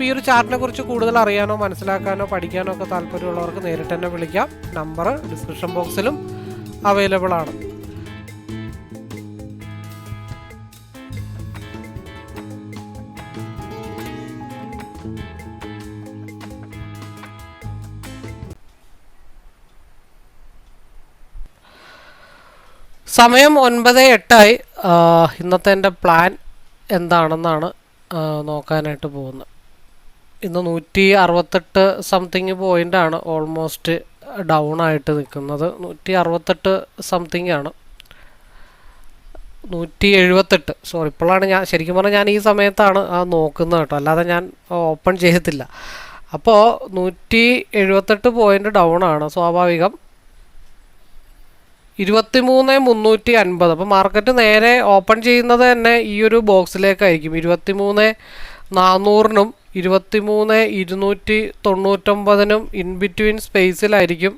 അപ്പോൾ ഈ ഒരു ചാർട്ടിനെ കുറിച്ച് കൂടുതൽ അറിയാനോ മനസ്സിലാക്കാനോ പഠിക്കാനോ ഒക്കെ താല്പര്യമുള്ളവർക്ക് നേരിട്ട് തന്നെ വിളിക്കാം. നമ്പർ ഡിസ്ക്രിപ്ഷൻ ബോക്സിലും അവൈലബിൾ ആണ്. സമയം ഒൻപത് എട്ടായി. ഇന്നത്തെ എന്റെ പ്ലാൻ എന്താണെന്നാണ് നോക്കാനായിട്ട് പോകുന്നത്. ഇന്ന് നൂറ്റി അറുപത്തെട്ട് സംതിങ് പോയിന്റാണ് ഓൾമോസ്റ്റ് ഡൗൺ ആയിട്ട് നിൽക്കുന്നത്. നൂറ്റി അറുപത്തെട്ട് സംതിങ് ആണ്. നൂറ്റി എഴുപത്തെട്ട് സോറി ഇപ്പോഴാണ് ഞാൻ ശരിക്കും പറഞ്ഞാൽ ഞാൻ ഈ സമയത്താണ് നോക്കുന്നത് കേട്ടോ. അല്ലാതെ ഞാൻ ഓപ്പൺ ചെയ്തിട്ടില്ല. അപ്പോൾ നൂറ്റി എഴുപത്തെട്ട് പോയിന്റ് ഡൗൺ ആണ് സ്വാഭാവികം. ഇരുപത്തിമൂന്ന് മുന്നൂറ്റി അൻപത് അപ്പോൾ മാർക്കറ്റ് നേരെ ഓപ്പൺ ചെയ്യുന്നത് തന്നെ ഈ ഒരു ബോക്സിലേക്കായിരിക്കും ഇരുപത്തിമൂന്ന് നാനൂറിനും ഇരുപത്തിമൂന്ന് ഇരുന്നൂറ്റി തൊണ്ണൂറ്റൊമ്പതിനും ഇൻ ബിറ്റ്വീൻ സ്പേസിലായിരിക്കും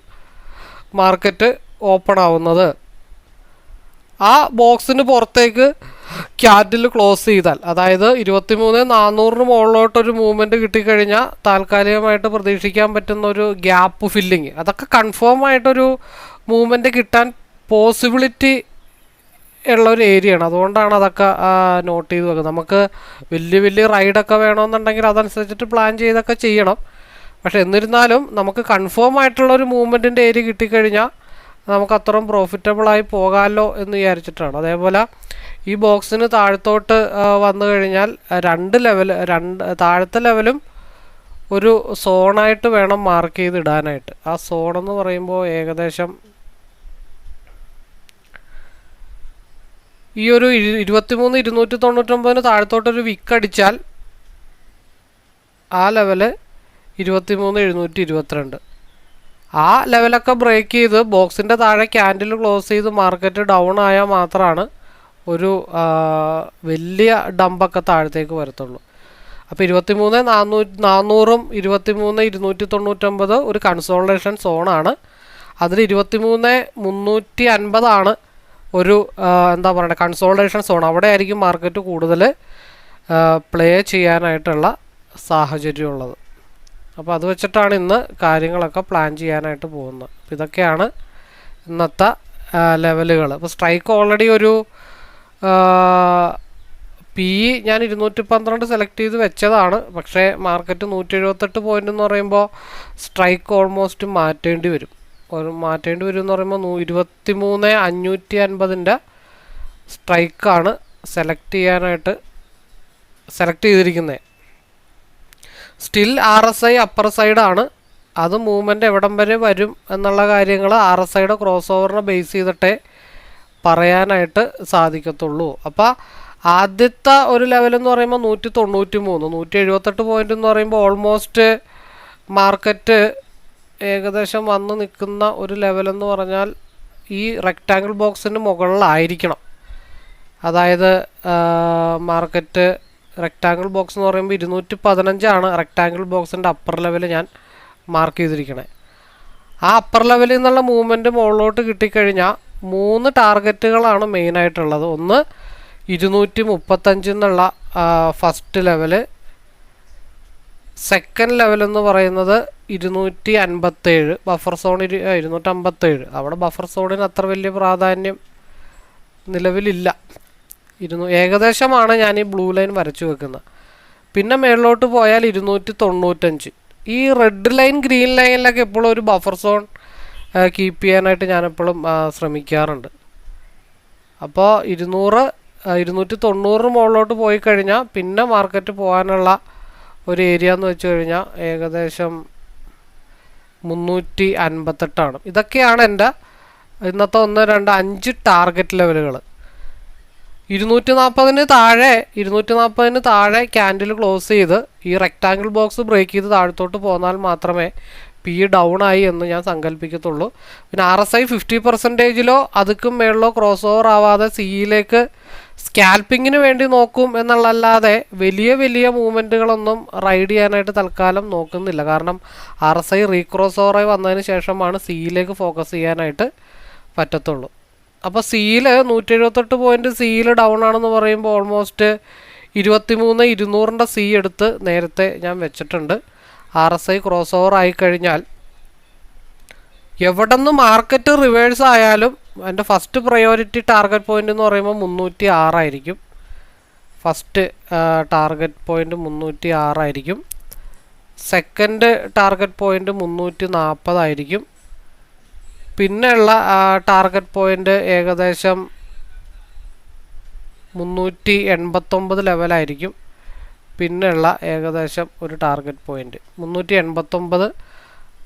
മാർക്കറ്റ് ഓപ്പൺ ആവുന്നത്. ആ ബോക്സിന് പുറത്തേക്ക് ക്യാറ്റിൽ ക്ലോസ് ചെയ്താൽ അതായത് ഇരുപത്തിമൂന്ന് നാനൂറിന് മുകളിലോട്ടൊരു മൂവ്മെന്റ് കിട്ടിക്കഴിഞ്ഞാൽ താൽക്കാലികമായിട്ട് പ്രതീക്ഷിക്കാൻ പറ്റുന്ന ഒരു ഗ്യാപ്പ് ഫില്ലിങ് അതൊക്കെ കൺഫേം ആയിട്ടൊരു മൂവ്മെന്റ് കിട്ടാൻ പോസിബിലിറ്റി ഉള്ള ഒരു ആണ് അതുകൊണ്ടാണ് അതൊക്കെ നോട്ട് ചെയ്ത് വെക്കുന്നത്. നമുക്ക് വലിയ വലിയ റൈഡൊക്കെ വേണമെന്നുണ്ടെങ്കിൽ അതനുസരിച്ചിട്ട് പ്ലാൻ ചെയ്തൊക്കെ ചെയ്യണം. പക്ഷെ എന്നിരുന്നാലും നമുക്ക് കൺഫേം ആയിട്ടുള്ള ഒരു മൂവ്മെന്റിന്റെ ഏരിയ കിട്ടിക്കഴിഞ്ഞാൽ നമുക്ക് അത്രയും പ്രോഫിറ്റബിളായി പോകാമല്ലോ എന്ന് വിചാരിച്ചിട്ടാണ്. അതേപോലെ ഈ ബോക്സിന് താഴത്തോട്ട് വന്നു കഴിഞ്ഞാൽ രണ്ട് ലെവൽ രണ്ട് താഴത്തെ ലെവലും ഒരു സോണായിട്ട് വേണം മാർക്ക് ചെയ്ത് ഇടാനായിട്ട് ആ സോണെന്ന് പറയുമ്പോൾ ഏകദേശം ഈ ഒരു ഇരു- ഇരുപത്തിമൂന്ന് ഇരുന്നൂറ്റി തൊണ്ണൂറ്റൊമ്പതിന് താഴത്തോട്ടൊരു വിക്ക് അടിച്ചാൽ ആ ലെവൽ ഇരുപത്തിമൂന്ന് എഴുന്നൂറ്റി ഇരുപത്തിരണ്ട് ആ ലെവലൊക്കെ ബ്രേക്ക് ചെയ്ത് ബോക്സിന്റെ താഴെ ക്യാൻഡിൽ ക്ലോസ് ചെയ്ത് മാർക്കറ്റ് ഡൗൺ ആയാൽ മാത്രമാണ് ഒരു വലിയ ഡമ്പൊക്കെ താഴത്തേക്ക് വരത്തുള്ളൂ. അപ്പോൾ ഇരുപത്തിമൂന്ന് നാനൂ നാനൂറും ഇരുപത്തിമൂന്ന് ഇരുന്നൂറ്റി തൊണ്ണൂറ്റൊമ്പത് ഒരു കൺസോൾട്ടേഷൻ സോണാണ് അതിൽ ഇരുപത്തിമൂന്ന് മുന്നൂറ്റി അൻപതാണ് ഒരു എന്താ പറയുക കൺസോൾട്ടേഷൻ സോൺ അവിടെ ആയിരിക്കും മാർക്കറ്റ് കൂടുതൽ പ്ലേ ചെയ്യാനായിട്ടുള്ള സാഹചര്യം ഉള്ളത്. അപ്പോൾ അത് വെച്ചിട്ടാണ് ഇന്ന് കാര്യങ്ങളൊക്കെ പ്ലാൻ ചെയ്യാനായിട്ട് പോകുന്നത്. അപ്പോൾ ഇതൊക്കെയാണ് ഇന്നത്തെ ലെവലുകൾ അപ്പോൾ സ്ട്രൈക്ക് ഓൾറെഡി ഒരു പി ഞാൻ ഇരുന്നൂറ്റി പന്ത്രണ്ട് സെലക്ട് ചെയ്ത് വെച്ചതാണ്. പക്ഷേ മാർക്കറ്റ് നൂറ്റി എഴുപത്തെട്ട് പോയിന്റ് എന്ന് പറയുമ്പോൾ സ്ട്രൈക്ക് ഓൾമോസ്റ്റ് മാറ്റേണ്ടി വരും. ഒരു മാറ്റേണ്ടി വരും എന്ന് പറയുമ്പോൾ ഇരുപത്തി മൂന്ന് അഞ്ഞൂറ്റി അൻപതിന്റെ സ്ട്രൈക്കാണ് സെലക്ട് ചെയ്യാനായിട്ട് സെലക്ട് ചെയ്തിരിക്കുന്നത് still R S I upper സൈഡാണ്. അത് മൂവ്മെന്റ് എവിടം വരെ വരും എന്നുള്ള കാര്യങ്ങൾ ആർ എസ് ഐയുടെ ക്രോസ് ഓവറിനെ ബേസ് ചെയ്തിട്ടേ പറയാനായിട്ട് സാധിക്കത്തുള്ളൂ. അപ്പോൾ ആദ്യത്തെ ഒരു ലെവൽ എന്ന് പറയുമ്പോൾ നൂറ്റി തൊണ്ണൂറ്റി മൂന്ന് നൂറ്റി എഴുപത്തെട്ട് പോയിന്റ് എന്ന് പറയുമ്പോൾ ഓൾമോസ്റ്റ് മാർക്കറ്റ് ഏകദേശം വന്ന് നിൽക്കുന്ന ഒരു ലെവലെന്ന് പറഞ്ഞാൽ ഈ റെക്റ്റാങ്കിൾ ബോക്സിന് മുകളിലായിരിക്കണം. അതായത് മാർക്കറ്റ് റെക്റ്റാങ്കിൾ ബോക്സ് എന്ന് പറയുമ്പോൾ ഇരുന്നൂറ്റി പതിനഞ്ചാണ് റെക്റ്റാങ്കിൾ ബോക്സിന്റെ അപ്പർ ലെവൽ ഞാൻ മാർക്ക് ചെയ്തിരിക്കണേ. ആ അപ്പർ ലെവലിൽ നിന്നുള്ള മൂവ്മെന്റ് മുകളിലോട്ട് കിട്ടിക്കഴിഞ്ഞാൽ മൂന്ന് ടാർഗറ്റുകളാണ് മെയിനായിട്ടുള്ളത് ഒന്ന് ഇരുന്നൂറ്റി മുപ്പത്തഞ്ച് എന്നുള്ള ഫസ്റ്റ് ലെവൽ സെക്കൻഡ് ലെവലെന്ന് പറയുന്നത് ഇരുന്നൂറ്റി അൻപത്തേഴ് ബഫർ സോൺ ഇരു ഇരുന്നൂറ്റി അമ്പത്തേഴ് അവിടെ ബഫർ സോണിന് അത്ര വലിയ പ്രാധാന്യം നിലവിലില്ല. ഇരുന്നൂ ഏകദേശമാണ് ഞാൻ ഈ ബ്ലൂ ലൈൻ വരച്ചു വെക്കുന്നത്. പിന്നെ മേളിലോട്ട് പോയാൽ ഇരുന്നൂറ്റി തൊണ്ണൂറ്റഞ്ച് ഈ റെഡ് ലൈൻ ഗ്രീൻ ലൈനിലൊക്കെ എപ്പോഴും ഒരു ബഫർ സോൺ കീപ്പ് ചെയ്യാനായിട്ട് ഞാനെപ്പോഴും ശ്രമിക്കാറുണ്ട്. അപ്പോൾ ഇരുന്നൂറ് ഇരുന്നൂറ്റി തൊണ്ണൂറിന് മുകളിലോട്ട് പോയി കഴിഞ്ഞാൽ പിന്നെ മാർക്കറ്റ് പോകാനുള്ള ഒരു ഏരിയ എന്ന് വെച്ച് കഴിഞ്ഞാൽ ഏകദേശം മുന്നൂറ്റി അൻപത്തെട്ടാണ് ഇതൊക്കെയാണ് എന്റെ ഇന്നത്തെ ഒന്ന് രണ്ട് അഞ്ച് ടാർഗറ്റ് ലെവലുകൾ ഇരുന്നൂറ്റി നാൽപ്പതിന് താഴെ ഇരുന്നൂറ്റി നാൽപ്പതിന് താഴെ ക്യാൻഡിൽ ക്ലോസ് ചെയ്ത് ഈ റെക്റ്റാങ്കിൾ ബോക്സ് ബ്രേക്ക് ചെയ്ത് താഴത്തോട്ട് പോന്നാൽ മാത്രമേ പി ഡൗൺ ആയി എന്ന് ഞാൻ സങ്കല്പിക്കത്തുള്ളൂ പിന്നെ ആർ എസ് ഐ ഫിഫ്റ്റി പെർസെന്റേജിലോ അതുക്കും മേളിലോ ക്രോസ് ഓവർ ആവാതെ സിയിലേക്ക് സ്കാൽപ്പിങ്ങിന് വേണ്ടി നോക്കും എന്നുള്ളല്ലാതെ വലിയ വലിയ മൂവ്മെന്റുകളൊന്നും റൈഡ് ചെയ്യാനായിട്ട് തൽക്കാലം നോക്കുന്നില്ല. കാരണം ആർ എസ് ഐ റീക്രോസ് ഓവറായി വന്നതിന് ശേഷമാണ് സിയിലേക്ക് ഫോക്കസ് ചെയ്യാനായിട്ട് പറ്റത്തുള്ളൂ. അപ്പോൾ സിയിൽ നൂറ്റി എഴുപത്തെട്ട് പോയിന്റ് സിയിൽ ഡൗൺ ആണെന്ന് പറയുമ്പോൾ ഓൾമോസ്റ്റ് ഇരുപത്തി മൂന്ന് ഇരുന്നൂറിന്റെ സി എടുത്ത് നേരത്തെ ഞാൻ വെച്ചിട്ടുണ്ട്. R S I cross over ആയിക്കഴിഞ്ഞാൽ എവിടെ നിന്ന് മാർക്കറ്റ് റിവേഴ്സ് ആയാലും എന്റെ ഫസ്റ്റ് പ്രയോറിറ്റി ടാർഗറ്റ് പോയിന്റ് എന്ന് പറയുമ്പോൾ മുന്നൂറ്റി ആറായിരിക്കും ഫസ്റ്റ് ടാർഗറ്റ് പോയിന്റ് മുന്നൂറ്റി ആറായിരിക്കും സെക്കൻഡ് ടാർഗറ്റ് പോയിന്റ് മുന്നൂറ്റി നാൽപ്പതായിരിക്കും പിന്നെയുള്ള ടാർഗറ്റ് പോയിന്റ് ഏകദേശം മുന്നൂറ്റി എൺപത്തൊമ്പത് ലെവലായിരിക്കും പിന്നെയുള്ള ഏകദേശം ഒരു ടാർഗറ്റ് പോയിന്റ് മുന്നൂറ്റി എൺപത്തൊമ്പത്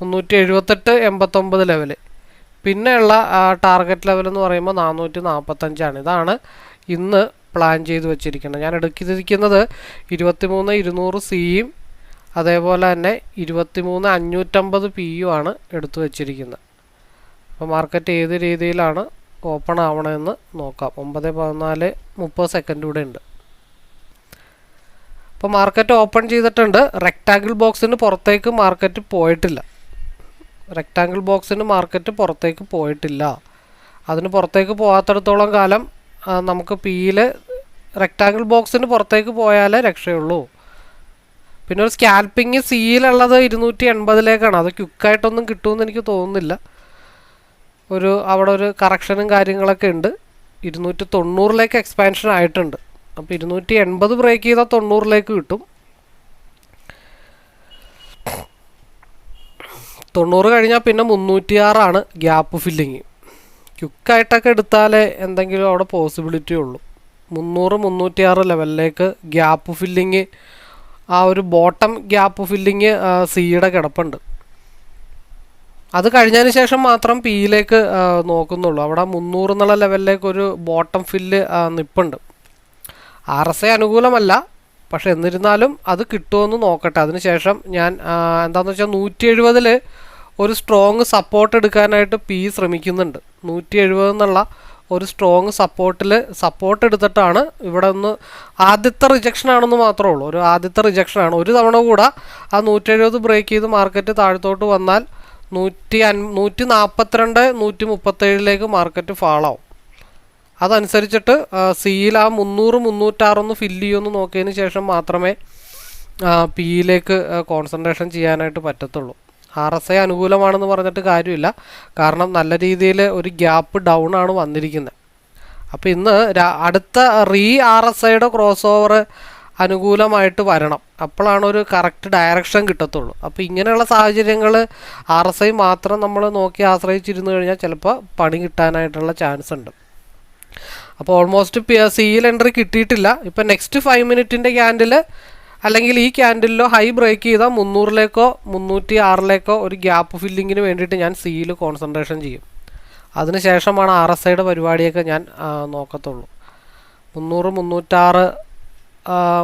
മുന്നൂറ്റി എഴുപത്തെട്ട് എൺപത്തൊമ്പത് ലെവൽ പിന്നെയുള്ള ടാർഗറ്റ് ലെവൽ എന്ന് പറയുമ്പോൾ നാനൂറ്റി നാൽപ്പത്തഞ്ചാണ് ഇതാണ് ഇന്ന് പ്ലാൻ ചെയ്ത് വെച്ചിരിക്കുന്നത്. ഞാൻ എടുക്കിയിരിക്കുന്നത് ഇരുപത്തിമൂന്ന് ഇരുന്നൂറ് സിയും അതേപോലെ തന്നെ ഇരുപത്തിമൂന്ന് അഞ്ഞൂറ്റമ്പത് പി യു ആണ് എടുത്തു വെച്ചിരിക്കുന്നത്. അപ്പോൾ മാർക്കറ്റ് ഏത് രീതിയിലാണ് ഓപ്പൺ ആവണമെന്ന് നോക്കാം. ഒമ്പത് പതിനാല് മുപ്പത് സെക്കൻഡ് കൂടെ ഉണ്ട്. അപ്പോൾ മാർക്കറ്റ് ഓപ്പൺ ചെയ്തിട്ടുണ്ട്. റെക്റ്റാങ്കിൾ ബോക്സിന് പുറത്തേക്ക് മാർക്കറ്റ് പോയിട്ടില്ല. റെക്റ്റാങ്കിൾ ബോക്സിന് മാർക്കറ്റ് പുറത്തേക്ക് പോയിട്ടില്ല. അതിന് പുറത്തേക്ക് പോകാത്തടത്തോളം കാലം നമുക്ക് പിയിൽ റെക്റ്റാങ്കിൾ ബോക്സിന് പുറത്തേക്ക് പോയാലേ രക്ഷയുള്ളൂ. പിന്നെ ഒരു സ്കാൽപ്പിങ് സിയിലുള്ളത് ഇരുന്നൂറ്റി എൺപതിലേക്കാണ് അത് ക്വിക്കായിട്ടൊന്നും കിട്ടുമെന്ന് എനിക്ക് തോന്നുന്നില്ല. ഒരു അവിടെ ഒരു കറക്ഷനും കാര്യങ്ങളൊക്കെ ഉണ്ട്. ഇരുന്നൂറ്റി തൊണ്ണൂറിലേക്ക് എക്സ്പാൻഷൻ ആയിട്ടുണ്ട്. അപ്പോൾ ഇരുന്നൂറ്റി എൺപത് ബ്രേക്ക് ചെയ്താൽ തൊണ്ണൂറിലേക്ക് കിട്ടും. തൊണ്ണൂറ് കഴിഞ്ഞാൽ പിന്നെ മുന്നൂറ്റിയാറാണ് ഗ്യാപ്പ് ഫില്ലിങ് ക്യുക്കായിട്ടൊക്കെ എടുത്താലേ എന്തെങ്കിലും അവിടെ പോസിബിലിറ്റി ഉള്ളൂ. മുന്നൂറ് മുന്നൂറ്റിയാറ് ലെവലിലേക്ക് ഗ്യാപ്പ് ഫില്ലിങ് ആ ഒരു ബോട്ടം ഗ്യാപ്പ് ഫില്ലിങ് സിയുടെ കിടപ്പുണ്ട്. അത് കഴിഞ്ഞതിന് ശേഷം മാത്രം പിയിലേക്ക് നോക്കുന്നുള്ളൂ. അവിടെ മുന്നൂറ് എന്നുള്ള ലെവലിലേക്ക് ഒരു ബോട്ടം ഫില്ല് നിപ്പുണ്ട്. ആർ എസ് എ അനുകൂലമല്ല. പക്ഷെ എന്നിരുന്നാലും അത് കിട്ടുമെന്ന് നോക്കട്ടെ. അതിനുശേഷം ഞാൻ എന്താണെന്ന് വെച്ചാൽ നൂറ്റി എഴുപതിൽ ഒരു സ്ട്രോങ് സപ്പോർട്ട് എടുക്കാനായിട്ട് പി ശ്രമിക്കുന്നുണ്ട്. നൂറ്റി എഴുപത് എന്നുള്ള ഒരു സ്ട്രോങ് സപ്പോർട്ടിൽ സപ്പോർട്ട് എടുത്തിട്ടാണ് ഇവിടെ ഒന്ന് ആദ്യത്തെ റിജക്ഷൻ ആണെന്ന് മാത്രമേ ഉള്ളൂ. ഒരു ആദ്യത്തെ റിജക്ഷൻ ആണ്. ഒരു തവണ കൂടെ ആ നൂറ്റി എഴുപത് ബ്രേക്ക് ചെയ്ത് മാർക്കറ്റ് താഴത്തോട്ട് വന്നാൽ നൂറ്റി അൻ നൂറ്റി നാൽപ്പത്തിരണ്ട് നൂറ്റി മുപ്പത്തേഴിലേക്ക് മാർക്കറ്റ് ഫാളാവും. അതനുസരിച്ചിട്ട് സിയിൽ ആ മുന്നൂറ് മുന്നൂറ്റാറൊന്ന് ഫില്ല് ചെയ്യുമെന്ന് നോക്കിയതിന് ശേഷം മാത്രമേ പിയിലേക്ക് കോൺസെൻട്രേഷൻ ചെയ്യാനായിട്ട് പറ്റത്തുള്ളൂ. ആർ എസ് ഐ അനുകൂലമാണെന്ന് പറഞ്ഞിട്ട് കാര്യമില്ല. കാരണം നല്ല രീതിയിൽ ഒരു ഗ്യാപ്പ് ഡൗൺ ആണ് വന്നിരിക്കുന്നത് അപ്പോൾ ഇന്ന് അടുത്ത റീ ആർ എസ് ഐയുടെ ക്രോസ് ഓവർ അനുകൂലമായിട്ട് വരണം. അപ്പോഴാണ് ഒരു കറക്റ്റ് ഡയറക്ഷൻ കിട്ടത്തുള്ളൂ. അപ്പോൾ ഇങ്ങനെയുള്ള സാഹചര്യങ്ങൾ ആർ എസ് ഐ മാത്രം നമ്മൾ നോക്കി ആശ്രയിച്ചിരുന്നു കഴിഞ്ഞാൽ ചിലപ്പോൾ പണി കിട്ടാനായിട്ടുള്ള ചാൻസ് ഉണ്ട്. അപ്പോൾ ഓൾമോസ്റ്റ് സിയിൽ എൻട്രി കിട്ടിയിട്ടില്ല. ഇപ്പം നെക്സ്റ്റ് ഫൈവ് മിനിറ്റിന്റെ ക്യാൻഡിൽ അല്ലെങ്കിൽ ഈ ക്യാൻഡിലോ ഹൈ ബ്രേക്ക് ചെയ്താൽ മുന്നൂറിലേക്കോ മുന്നൂറ്റി ആറിലേക്കോ ഒരു ഗ്യാപ്പ് ഫില്ലിങ്ങിന് വേണ്ടിയിട്ട് ഞാൻ സിയിൽ കോൺസെൻട്രേഷൻ ചെയ്യും. അതിനുശേഷമാണ് ആർ എസ് ഐയുടെ പരിപാടിയൊക്കെ ഞാൻ നോക്കത്തുള്ളൂ. മുന്നൂറ് മുന്നൂറ്റാറ്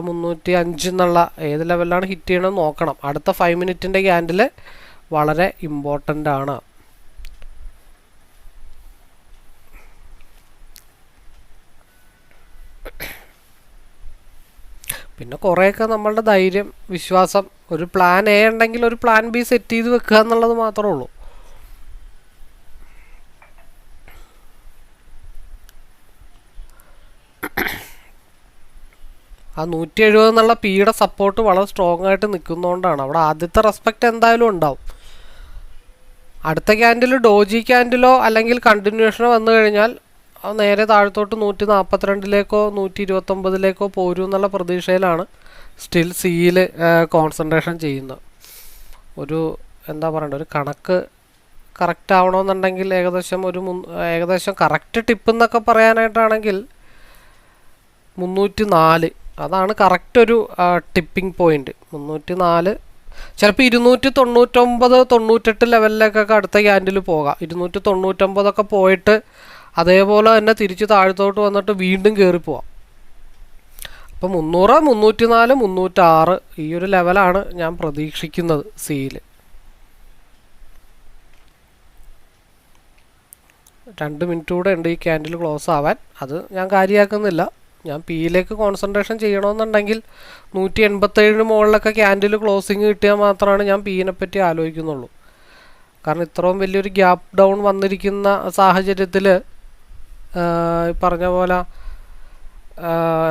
മുന്നൂറ്റി അഞ്ച് എന്നുള്ള ഏത് ലെവലിലാണ് ഹിറ്റ് ചെയ്യണമെന്ന് നോക്കണം. അടുത്ത ഫൈവ് മിനിറ്റിന്റെ ക്യാൻഡിൽ വളരെ ഇമ്പോർട്ടന്റ് ആണ്. പിന്നെ കുറേയൊക്കെ നമ്മളുടെ ധൈര്യം വിശ്വാസം ഒരു പ്ലാൻ എ ഉണ്ടെങ്കിൽ ഒരു പ്ലാൻ ബി സെറ്റ് ചെയ്ത് വെക്കുക എന്നുള്ളത് മാത്രമേ ഉള്ളൂ. ആ നൂറ്റി എഴുപത് എന്നുള്ള പിയുടെ സപ്പോർട്ട് വളരെ സ്ട്രോങ് ആയിട്ട് നിൽക്കുന്നതുകൊണ്ടാണ് അവിടെ ആദ്യത്തെ റെസ്പെക്റ്റ് എന്തായാലും ഉണ്ടാവും. അടുത്ത ക്യാൻഡിൽ ഡോജി ക്യാൻഡിലോ അല്ലെങ്കിൽ കണ്ടിന്യൂഷനോ വന്നു കഴിഞ്ഞാൽ നേരെ താഴത്തോട്ട് നൂറ്റി നാൽപ്പത്തിരണ്ടിലേക്കോ നൂറ്റി ഇരുപത്തൊമ്പതിലേക്കോ പോരും എന്നുള്ള പ്രതീക്ഷയിലാണ് സ്റ്റിൽ സിയിൽ കോൺസെൻട്രേഷൻ ചെയ്യുന്നത്. ഒരു എന്താ പറയണ്ട ഒരു കണക്ക് കറക്റ്റ് ആവണമെന്നുണ്ടെങ്കിൽ ഏകദേശം ഒരു ഏകദേശം കറക്റ്റ് ടിപ്പ് എന്നൊക്കെ പറയാനായിട്ടാണെങ്കിൽ മുന്നൂറ്റി നാല് അതാണ് കറക്റ്റ് ഒരു ടിപ്പിംഗ് പോയിന്റ് മുന്നൂറ്റി നാല് ചിലപ്പോൾ ഇരുന്നൂറ്റി തൊണ്ണൂറ്റൊമ്പത് തൊണ്ണൂറ്റെട്ട് ലെവലിലേക്കൊക്കെ അടുത്ത ക്യാൻഡിൽ പോകാം. ഇരുന്നൂറ്റി തൊണ്ണൂറ്റൊമ്പതൊക്കെ പോയിട്ട് അതേപോലെ തന്നെ തിരിച്ച് താഴത്തോട്ട് വന്നിട്ട് വീണ്ടും കയറിപ്പോവാം പോവാം. അപ്പോൾ മുന്നൂറ് മുന്നൂറ്റി നാല് മുന്നൂറ്റാറ് ഈ ഒരു ലെവലാണ് ഞാൻ പ്രതീക്ഷിക്കുന്നത് സിയിൽ രണ്ട് മിനിറ്റ് കൂടെ ഉണ്ട് ഈ ക്യാൻഡിൽ ക്ലോസ് ആവാൻ. അത് ഞാൻ കാര്യമാക്കുന്നില്ല ഞാൻ പിയിലേക്ക് കോൺസെൻട്രേഷൻ ചെയ്യണമെന്നുണ്ടെങ്കിൽ നൂറ്റി എൺപത്തേഴിന് മുകളിലൊക്കെ ക്യാൻഡിൽ ക്ലോസിങ് കിട്ടിയാൽ മാത്രമാണ് ഞാൻ പിയിനെ പറ്റി ആലോചിക്കുന്നുള്ളൂ. കാരണം ഇത്രയും വലിയൊരു ഗ്യാപ്പ് ഡൗൺ വന്നിരിക്കുന്ന സാഹചര്യത്തിൽ പറഞ്ഞ പോലെ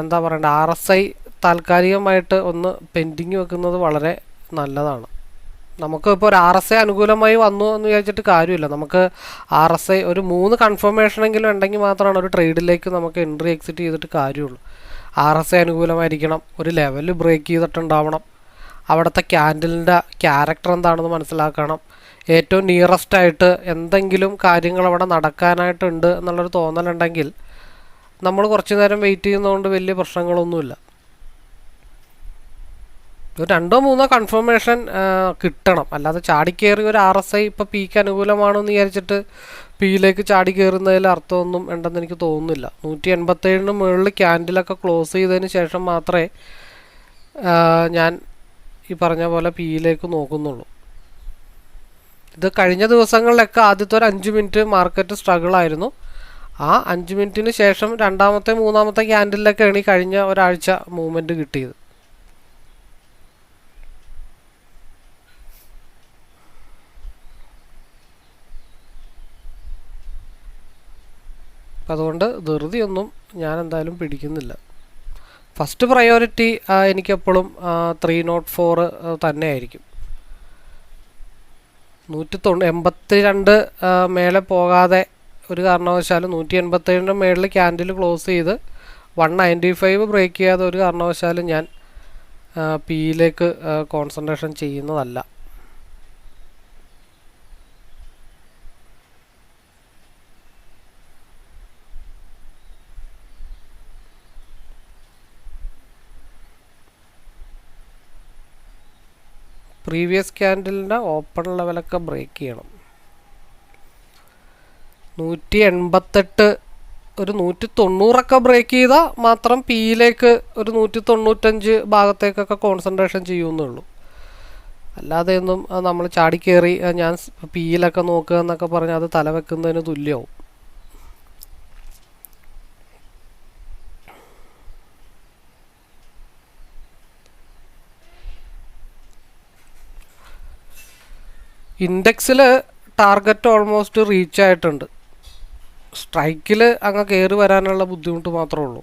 എന്താ പറയണ്ട ആർ എസ് ഐ താൽക്കാലികമായിട്ട് ഒന്ന് പെൻഡിങ് വെക്കുന്നത് വളരെ നല്ലതാണ്. നമുക്ക് ഇപ്പോൾ ഒരു ആർ എസ് ഐ അനുകൂലമായി വന്നു എന്ന് വിചാരിച്ചിട്ട് കാര്യമില്ല. നമുക്ക് ആർ എസ് ഐ ഒരു മൂന്ന് കൺഫർമേഷനെങ്കിലും ഉണ്ടെങ്കിൽ മാത്രമാണ് ഒരു ട്രേഡിലേക്ക് നമുക്ക് എൻട്രി എക്സിറ്റ് ചെയ്തിട്ട് കാര്യമുള്ളൂ. ആർ എസ് ഐ അനുകൂലമായിരിക്കണം. ഒരു ലെവൽ ബ്രേക്ക് ചെയ്തിട്ടുണ്ടാവണം. അവിടുത്തെ ക്യാൻഡിലിന്റെ ക്യാരക്ടർ എന്താണെന്ന് മനസ്സിലാക്കണം. ഏറ്റവും നിയറസ്റ്റ് ആയിട്ട് എന്തെങ്കിലും കാര്യങ്ങൾ അവിടെ നടക്കാനായിട്ടുണ്ട് എന്നുള്ളൊരു തോന്നലുണ്ടെങ്കിൽ നമ്മൾ കുറച്ച് നേരം വെയിറ്റ് ചെയ്യുന്നതുകൊണ്ട് വലിയ പ്രശ്നങ്ങളൊന്നുമില്ല. ഒരു രണ്ടോ മൂന്നോ കൺഫർമേഷൻ കിട്ടണം. അല്ലാതെ ചാടിക്കയറി ഒരു ആർ എസ് ഐ ഇപ്പോൾ പിക്ക് അനുകൂലമാണെന്ന് വിചാരിച്ചിട്ട് പിയിലേക്ക് ചാടി കയറുന്നതിൽ അർത്ഥമൊന്നും ഉണ്ടെന്ന് എനിക്ക് തോന്നുന്നില്ല. നൂറ്റി എൺപത്തേഴിന് മുകളിൽ ക്യാൻഡിലൊക്കെ ക്ലോസ് ചെയ്തതിന് ശേഷം മാത്രമേ ഞാൻ ഈ പറഞ്ഞ പോലെ പിയിലേക്ക് നോക്കുന്നുള്ളൂ. ഇത് കഴിഞ്ഞ ദിവസങ്ങളിലൊക്കെ ആദ്യത്തെ ഒരു അഞ്ച് മിനിറ്റ് മാർക്കറ്റ് സ്ട്രഗിൾ ആയിരുന്നു. ആ അഞ്ച് മിനിറ്റിന് ശേഷം രണ്ടാമത്തെ മൂന്നാമത്തെ ക്യാൻഡിലൊക്കെയാണ് ഈ കഴിഞ്ഞ ഒരാഴ്ച മൂവ്മെന്റ് കിട്ടിയത്. അതുകൊണ്ട് ധൃതിയൊന്നും ഞാൻ എന്തായാലും പിടിക്കുന്നില്ല. ഫസ്റ്റ് പ്രയോറിറ്റി എനിക്കെപ്പോഴും ത്രീ നോട്ട് ഫോർ തന്നെയായിരിക്കും. നൂറ്റി തൊണ്ണൂ എൺപത്തി രണ്ട് മേലെ പോകാതെ ഒരു കാരണവശാലും നൂറ്റി എൺപത്തേഴിന്റെ മേളിൽ ക്യാൻഡിൽ ക്ലോസ് ചെയ്ത് വൺ നയന്റി ഫൈവ് ബ്രേക്ക് ചെയ്യാതെ ഒരു കാരണവശാലും ഞാൻ പിയിലേക്ക് കോൺസെൻട്രേഷൻ ചെയ്യുന്നതല്ല. പ്രീവിയസ് ക്യാൻഡിലിന്റെ ഓപ്പൺ ലെവലൊക്കെ ബ്രേക്ക് ചെയ്യണം. നൂറ്റി എൺപത്തെട്ട് ഒരു നൂറ്റി തൊണ്ണൂറൊക്കെ ബ്രേക്ക് ചെയ്താൽ മാത്രം പിയിലേക്ക് ഒരു നൂറ്റി തൊണ്ണൂറ്റഞ്ച് ഭാഗത്തേക്കൊക്കെ കോൺസെൻട്രേഷൻ ചെയ്യുമെന്നുള്ളൂ അല്ലാതെ ഒന്നും നമ്മൾ ചാടിക്കേറി ഞാൻ പിയിലൊക്കെ നോക്കുക എന്നൊക്കെ പറഞ്ഞാൽ അത് തലവെക്കുന്നതിന് തുല്യമാവും ഇൻഡെക്സിൽ ടാർഗറ്റ് ഓൾമോസ്റ്റ് റീച്ച് ആയിട്ടുണ്ട്. സ്ട്രൈക്കിൽ അങ്ങ് കയറി വരാനുള്ള ബുദ്ധിമുട്ട് മാത്രമേ ഉള്ളൂ.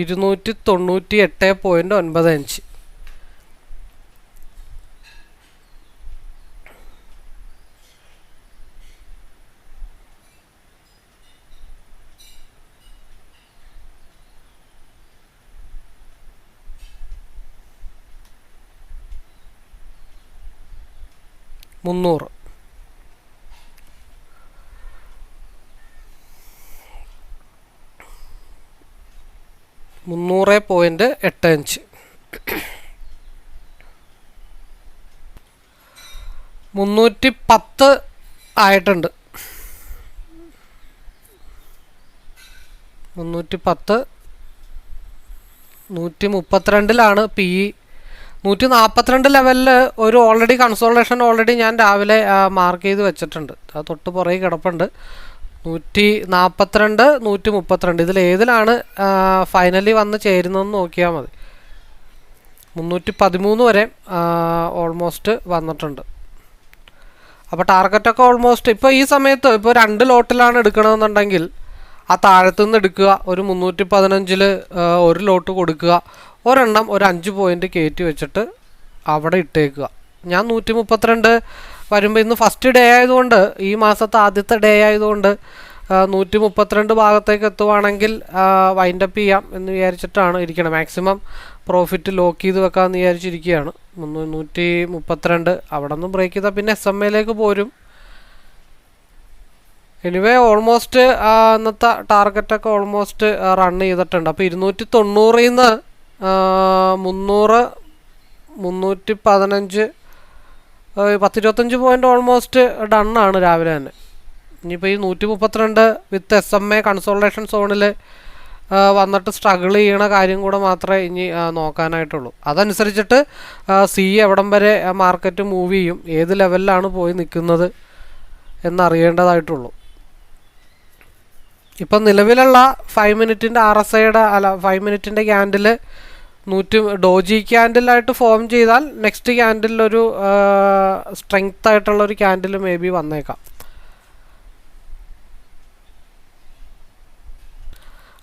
ഇരുന്നൂറ്റി തൊണ്ണൂറ്റി എട്ട് പോയിന്റ് ഒൻപത് അഞ്ച് മുന്നൂറ്. മുന്നൂറ് പോയിന്റ് എട്ട് അഞ്ച്. മുന്നൂറ്റി പത്ത് ആയിട്ടുണ്ട്. മുന്നൂറ്റി പത്ത്. നൂറ്റി മുപ്പത്തിരണ്ടിലാണ് പി ഇ നൂറ്റി നാൽപ്പത്തിരണ്ട് ലെവലിൽ ഒരു ഓൾറെഡി കൺസോൾട്ടേഷൻ ഓൾറെഡി ഞാൻ രാവിലെ മാർക്ക് ചെയ്ത് വെച്ചിട്ടുണ്ട്. അത് തൊട്ട് പുറകെ കിടപ്പുണ്ട്. നൂറ്റി നാൽപ്പത്തിരണ്ട് നൂറ്റി മുപ്പത്തിരണ്ട് ഇതിൽ ഏതിലാണ് ഫൈനലി വന്ന് ചേരുന്നതെന്ന് നോക്കിയാൽ മതി. മുന്നൂറ്റി പതിമൂന്ന് വരെ ഓൾമോസ്റ്റ് വന്നിട്ടുണ്ട്. അപ്പോൾ ടാർഗറ്റൊക്കെ ഓൾമോസ്റ്റ് ഇപ്പോൾ ഈ സമയത്ത് ഇപ്പോൾ രണ്ട് ലോട്ടിലാണ് എടുക്കണമെന്നുണ്ടെങ്കിൽ ആ താഴത്തുനിന്ന് എടുക്കുക. ഒരു മുന്നൂറ്റി പതിനഞ്ചിൽ ഒരു ലോട്ട് കൊടുക്കുക. ഒരെണ്ണം ഒരു അഞ്ച് പോയിന്റ് കയറ്റി വെച്ചിട്ട് അവിടെ ഇട്ടേക്കുക. ഞാൻ നൂറ്റി മുപ്പത്തിരണ്ട് വരുമ്പോൾ ഇന്ന് ഫസ്റ്റ് ഡേ ആയതുകൊണ്ട് ഈ മാസത്തെ ആദ്യത്തെ ഡേ ആയതുകൊണ്ട് നൂറ്റി മുപ്പത്തിരണ്ട് ഭാഗത്തേക്ക് എത്തുവാണെങ്കിൽ വൈൻഡപ്പ് ചെയ്യാം എന്ന് വിചാരിച്ചിട്ടാണ് ഇരിക്കണം. മാക്സിമം പ്രോഫിറ്റ് ലോക്ക് ചെയ്ത് വെക്കാമെന്ന് വിചാരിച്ചിരിക്കുകയാണ് നൂറ്റി മുപ്പത്തിരണ്ട് അവിടെ നിന്ന് ബ്രേക്ക് ചെയ്താൽ പിന്നെ എസ് എം എയിലേക്ക് പോരും. എനിവേ ഓൾമോസ്റ്റ് ഇന്നത്തെ ടാർഗറ്റൊക്കെ ഓൾമോസ്റ്റ് റൺ ചെയ്തിട്ടുണ്ട്. അപ്പോൾ ഇരുന്നൂറ്റി തൊണ്ണൂറിൽ നിന്ന് മുന്നൂറ് മുന്നൂറ്റി പതിനഞ്ച് പത്തിരുപത്തഞ്ച് പോയിന്റ് ഓൾമോസ്റ്റ് ഡണ്ണാണ് രാവിലെ തന്നെ. ഇനിയിപ്പോൾ ഈ നൂറ്റി മുപ്പത്തിരണ്ട് with S M A consolidation സോണിൽ വന്നിട്ട് സ്ട്രഗിൾ ചെയ്യണ കാര്യം കൂടെ മാത്രമേ ഇനി നോക്കാനായിട്ടുള്ളൂ. അതനുസരിച്ചിട്ട് സി എവിടം വരെ മാർക്കറ്റ് മൂവ് ചെയ്യും ഏത് ലെവലിലാണ് പോയി നിൽക്കുന്നത് എന്നറിയേണ്ടതായിട്ടുള്ളൂ. ഇപ്പം നിലവിലുള്ള ഫൈവ് മിനിറ്റിന്റെ ആർ എസ് ഐയുടെ അല്ല ഫൈവ് മിനിറ്റിന്റെ ക്യാൻഡിൽ നൂറ്റി ഡോജി ക്യാൻഡിലായിട്ട് ഫോം ചെയ്താൽ നെക്സ്റ്റ് ക്യാൻഡിലൊരു സ്ട്രെങ്ത് ആയിട്ടുള്ള ഒരു ക്യാൻഡിൽ മേ ബി വന്നേക്കാം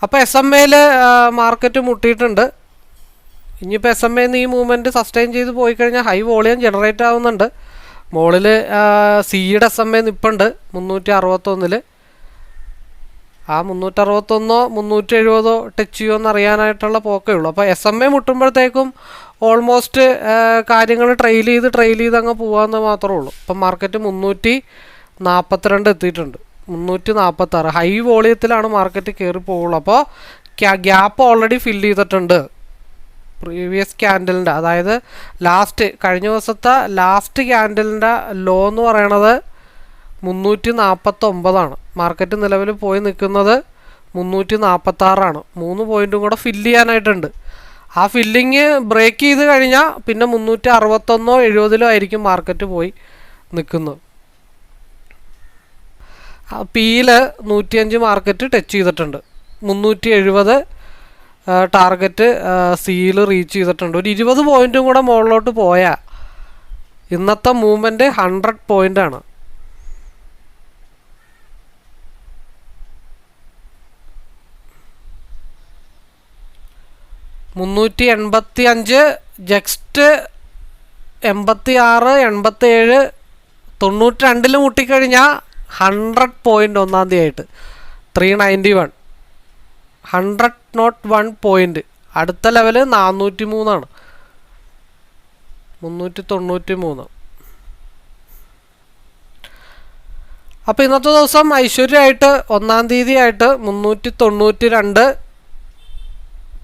അപ്പോൾ എസ് എം എയിൽ മാർക്കറ്റ് മുട്ടിയിട്ടുണ്ട്. ഇനിയിപ്പോൾ എസ് എം എന്ന് ഈ മൂവ്മെന്റ് സസ്റ്റെയിൻ ചെയ്ത് പോയി കഴിഞ്ഞാൽ ഹൈ വോളിയം ജനറേറ്റ് ആവുന്നുണ്ട്. മുകളിൽ സിയുടെ എസ് എം എ നിപ്പുണ്ട് മുന്നൂറ്റി അറുപത്തൊന്നിൽ ആ മുന്നൂറ്ററുപത്തൊന്നോ മുന്നൂറ്റി എഴുപതോ ടച്ച് ചെയ്യുമോ അറിയാനായിട്ടുള്ള പോക്കേ ഉള്ളൂ. അപ്പോൾ എസ് എം എ മുട്ടുമ്പോഴത്തേക്കും ഓൾമോസ്റ്റ് കാര്യങ്ങൾ ട്രെയിൽ ചെയ്ത് ട്രെയിൽ ചെയ്ത് അങ്ങ് പോകാമെന്ന് മാത്രമേ ഉള്ളൂ. ഇപ്പം മാർക്കറ്റ് മുന്നൂറ്റി നാൽപ്പത്തിരണ്ട് എത്തിയിട്ടുണ്ട്. മുന്നൂറ്റി നാൽപ്പത്താറ് ഹൈ വോളിയത്തിലാണ് മാർക്കറ്റ് കയറി പോകുള്ളൂ അപ്പോൾ ഗ്യാപ്പ് ഓൾറെഡി ഫില്ല് ചെയ്തിട്ടുണ്ട്. പ്രീവിയസ് ക്യാൻഡലിന്റെ അതായത് ലാസ്റ്റ് കഴിഞ്ഞ ദിവസത്തെ ലാസ്റ്റ് ക്യാൻഡലിന്റെ ലോ എന്ന് പറയണത് മുന്നൂറ്റി നാൽപ്പത്തൊമ്പതാണ് മാർക്കറ്റ് നിലവിൽ പോയി നിൽക്കുന്നത് മുന്നൂറ്റി നാൽപ്പത്താറാണ് മൂന്ന് പോയിന്റും കൂടെ ഫില്ല് ചെയ്യാനായിട്ടുണ്ട്. ആ ഫില്ലിങ് ബ്രേക്ക് ചെയ്ത് കഴിഞ്ഞാൽ പിന്നെ മുന്നൂറ്റി അറുപത്തൊന്നോ എഴുപതിലോ ആയിരിക്കും മാർക്കറ്റ് പോയി നിൽക്കുന്നത്. പിയിൽ നൂറ്റിയഞ്ച് മാർക്കറ്റ് ടച്ച് ചെയ്തിട്ടുണ്ട്. മുന്നൂറ്റി എഴുപത് ടാർഗറ്റ് സിയിൽ റീച്ച് ചെയ്തിട്ടുണ്ട്. ഒരു ഇരുപത് പോയിന്റും കൂടെ മുകളിലോട്ട് പോയാൽ ഇന്നത്തെ മൂവ്മെന്റ് ഹൺഡ്രഡ് പോയിന്റ് മുന്നൂറ്റി എൺപത്തി അഞ്ച് ജസ്റ്റ് എൺപത്തി ആറ് എൺപത്തി ഏഴ് തൊണ്ണൂറ്റി രണ്ടിൽ മുട്ടിക്കഴിഞ്ഞാൽ ഹൺഡ്രഡ് പോയിന്റ് ഒന്നാം തീയതി ആയിട്ട് three ninety one. Hundred naught one point അടുത്ത ലെവൽ നാനൂറ്റി മൂന്നാണ് മുന്നൂറ്റി തൊണ്ണൂറ്റി മൂന്ന് അപ്പോൾ ഇന്നത്തെ ദിവസം ഐശ്വര്യമായിട്ട് ഒന്നാം തീയതി ആയിട്ട് മുന്നൂറ്റി തൊണ്ണൂറ്റി രണ്ട്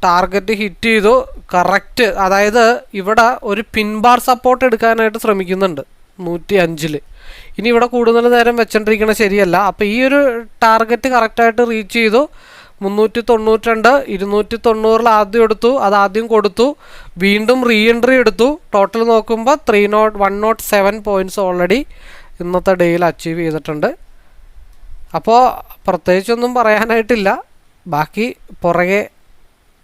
ടാർഗറ്റ് ഹിറ്റ് ചെയ്തു. കറക്റ്റ് അതായത് ഇവിടെ ഒരു പിൻബാർ സപ്പോർട്ട് എടുക്കാനായിട്ട് ശ്രമിക്കുന്നുണ്ട് നൂറ്റി അഞ്ചിൽ ഇനി ഇവിടെ കൂടുതൽ നേരം വെച്ചോണ്ടിരിക്കണത് ശരിയല്ല. അപ്പോൾ ഈ ഒരു ടാർഗറ്റ് കറക്റ്റായിട്ട് റീച്ച് ചെയ്തു. മുന്നൂറ്റി തൊണ്ണൂറ്റി രണ്ട് ഇരുന്നൂറ്റി തൊണ്ണൂറിൽ ആദ്യം എടുത്തു. അത് ആദ്യം കൊടുത്തു. വീണ്ടും റീ എൻട്രി എടുത്തു. ടോട്ടൽ നോക്കുമ്പോൾ three nought one nought seven points already ഇന്നത്തെ ഡേയിൽ അച്ചീവ് ചെയ്തിട്ടുണ്ട്. അപ്പോൾ പ്രത്യേകിച്ചൊന്നും പറയാനായിട്ടില്ല. ബാക്കി പുറകെ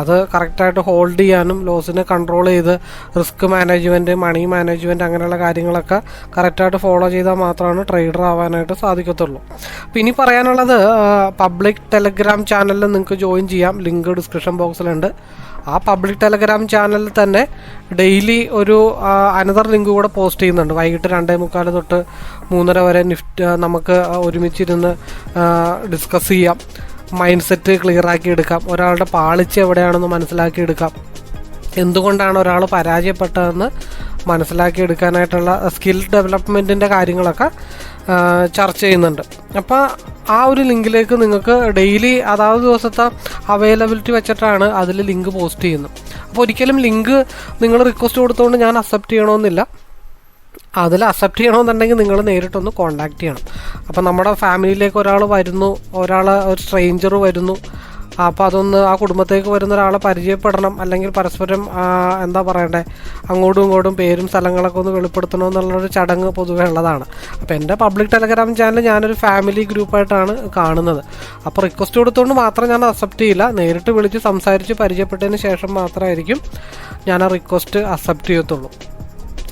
അത് കറക്റ്റായിട്ട് ഹോൾഡ് ചെയ്യാനും ലോസിനെ കൺട്രോൾ ചെയ്ത് റിസ്ക് മാനേജ്മെന്റ് മണി മാനേജ്മെന്റ് അങ്ങനെയുള്ള കാര്യങ്ങളൊക്കെ കറക്റ്റായിട്ട് ഫോളോ ചെയ്താൽ മാത്രമാണ് ട്രേഡർ ആവാനായിട്ട് സാധിക്കത്തുള്ളൂ. അപ്പം ഇനി പറയാനുള്ളത് പബ്ലിക് ടെലഗ്രാം ചാനലിൽ നിങ്ങൾക്ക് ജോയിൻ ചെയ്യാം. ലിങ്ക് ഡിസ്ക്രിപ്ഷൻ ബോക്സിലുണ്ട്. ആ പബ്ലിക് ടെലഗ്രാം ചാനലിൽ തന്നെ ഡെയിലി ഒരു അനദർ ലിങ്ക് കൂടെ പോസ്റ്റ് ചെയ്യുന്നുണ്ട്. വൈകിട്ട് രണ്ടേ മുക്കാൽ തൊട്ട് മൂന്നര വരെ നിഫ്റ്റ് നമുക്ക് ഒരുമിച്ചിരുന്ന് ഡിസ്കസ് ചെയ്യാം. മൈൻഡ് സെറ്റ് ക്ലിയർ ആക്കി എടുക്കാം. ഒരാളുടെ പാളിച്ച എവിടെയാണെന്ന് മനസ്സിലാക്കി എടുക്കാം. എന്തുകൊണ്ടാണ് ഒരാൾ പരാജയപ്പെട്ടതെന്ന് മനസ്സിലാക്കി എടുക്കാനായിട്ടുള്ള സ്കിൽ ഡെവലപ്മെന്റിന്റെ കാര്യങ്ങളൊക്കെ ചർച്ച ചെയ്യുന്നുണ്ട്. അപ്പോൾ ആ ഒരു ലിങ്കിലേക്ക് നിങ്ങൾക്ക് ഡെയിലി അതാത് ദിവസത്തെ അവൈലബിലിറ്റി വെച്ചിട്ടാണ് അതിൽ ലിങ്ക് പോസ്റ്റ് ചെയ്യുന്നത്. അപ്പോൾ ഒരിക്കലും ലിങ്ക് നിങ്ങൾ റിക്വസ്റ്റ് കൊടുത്തുകൊണ്ട് ഞാൻ അക്സെപ്റ്റ് ചെയ്യണമെന്നില്ല അതിൽ അക്സെപ്റ്റ് ചെയ്യണമെന്നുണ്ടെങ്കിൽ നിങ്ങൾ നേരിട്ടൊന്ന് കോണ്ടാക്ട് ചെയ്യണം. അപ്പോൾ നമ്മുടെ ഫാമിലിയിലേക്ക് ഒരാൾ വരുന്നു ഒരാൾ ഒരു സ്ട്രെയിഞ്ചർ വരുന്നു. അപ്പോൾ അതൊന്ന് ആ കുടുംബത്തേക്ക് വരുന്ന ഒരാളെ പരിചയപ്പെടണം അല്ലെങ്കിൽ പരസ്പരം എന്താ പറയണ്ടേ അങ്ങോട്ടും ഇങ്ങോട്ടും പേരും സ്ഥലങ്ങളൊക്കെ ഒന്ന് വെളിപ്പെടുത്തണം എന്നുള്ളൊരു ചടങ്ങ് പൊതുവേ ഉള്ളതാണ്. അപ്പോൾ എന്റെ പബ്ലിക് ടെലഗ്രാം ചാനൽ ഞാനൊരു ഫാമിലി ഗ്രൂപ്പായിട്ടാണ് കാണുന്നത്. അപ്പോൾ റിക്വസ്റ്റ് കൊടുത്തുകൊണ്ട് മാത്രം ഞാൻ അക്സെപ്റ്റ് ചെയ്യില്ല. നേരിട്ട് വിളിച്ച് സംസാരിച്ച് പരിചയപ്പെട്ടതിന് ശേഷം മാത്രമായിരിക്കും ഞാൻ ആ റിക്വസ്റ്റ് അക്സെപ്റ്റ് ചെയ്യത്തുള്ളൂ.